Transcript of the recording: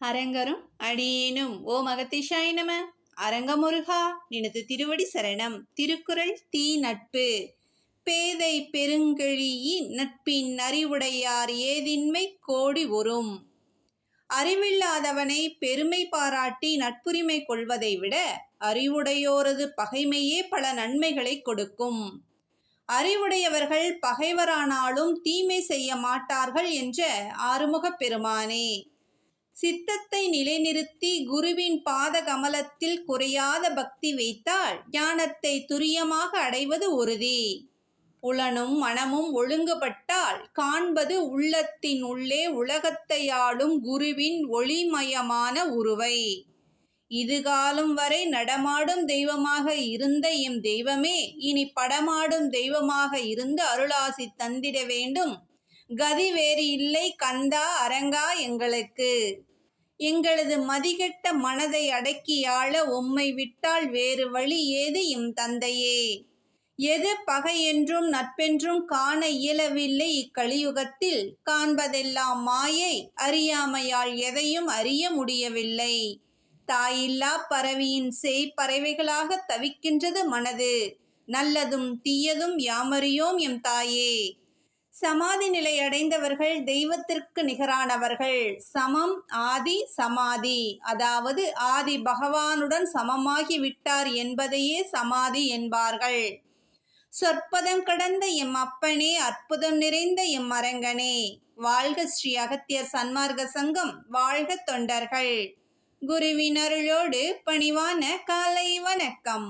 அரங்கரும் அடியேனும். ஓ மகத்திஷாய நம. அரங்கமுருகா நினது திருவடி சரணம். திருக்குறள் தீ நட்பு. பேதை பெருங்கழியின் நட்பின் அறிவுடையார் ஏதின்மை கோடி உறும். அறிவில்லாதவனை பெருமை பாராட்டி நட்புரிமை கொள்வதை விட அறிவுடையோரது பகைமையே பல நன்மைகளை கொடுக்கும். அறிவுடையவர்கள் பகைவரானாலும் தீமை செய்ய மாட்டார்கள் என்ற ஆறுமுகப் பெருமானே. சித்தத்தை நிலைநிறுத்தி குருவின் பாத கமலத்தில் குறையாத பக்தி வைத்தால் ஞானத்தை துரியமாக அடைவது உறுதி. புலனும் மனமும் ஒழுங்குபட்டால் காண்பது உள்ளத்தின் உள்ளே உலகத்தையாளும் குருவின் ஒளிமயமான உருவை. இதுகாலம் வரை நடமாடும் தெய்வமாக இருந்த எம் தெய்வமே இனி படமாடும் தெய்வமாக இருந்து அருளாசி தந்திட வேண்டும். கதி வேறு இல்லை கந்தா அரங்கா எங்களுக்கு. எங்களது மதிகெட்ட மனதை அடக்கியாள உம்மை விட்டால் வேறு வழி ஏது எம் தந்தையே? எது பகை என்றும் நட்பென்றும் காண இயலவில்லை இக்கலியுகத்தில்? காண்பதெல்லாம் மாயை அறியாமையால் எதையும் அறிய முடியவில்லை. தாயில்லா பறவையின் செய் பறவைகளாக தவிக்கின்றது மனது. நல்லதும் தீயதும் யாமறியோம் எம் தாயே? சமாதி நிலை அடைந்தவர்கள் தெய்வத்திற்கு நிகரானவர்கள். சமம் ஆதி சமாதி. அதாவது ஆதி பகவானுடன் சமமாகி விட்டார் என்பதையே சமாதி என்பார்கள். சொற்பதம் கடந்த எம் அப்பனே அற்புதம் நிறைந்த எம் அரங்கனே. வாழ்க ஸ்ரீ அகத்தியர் சன்மார்க்க சங்கம் வாழ்க தொண்டர்கள். குருவினருளோடு பணிவான காலை வணக்கம்.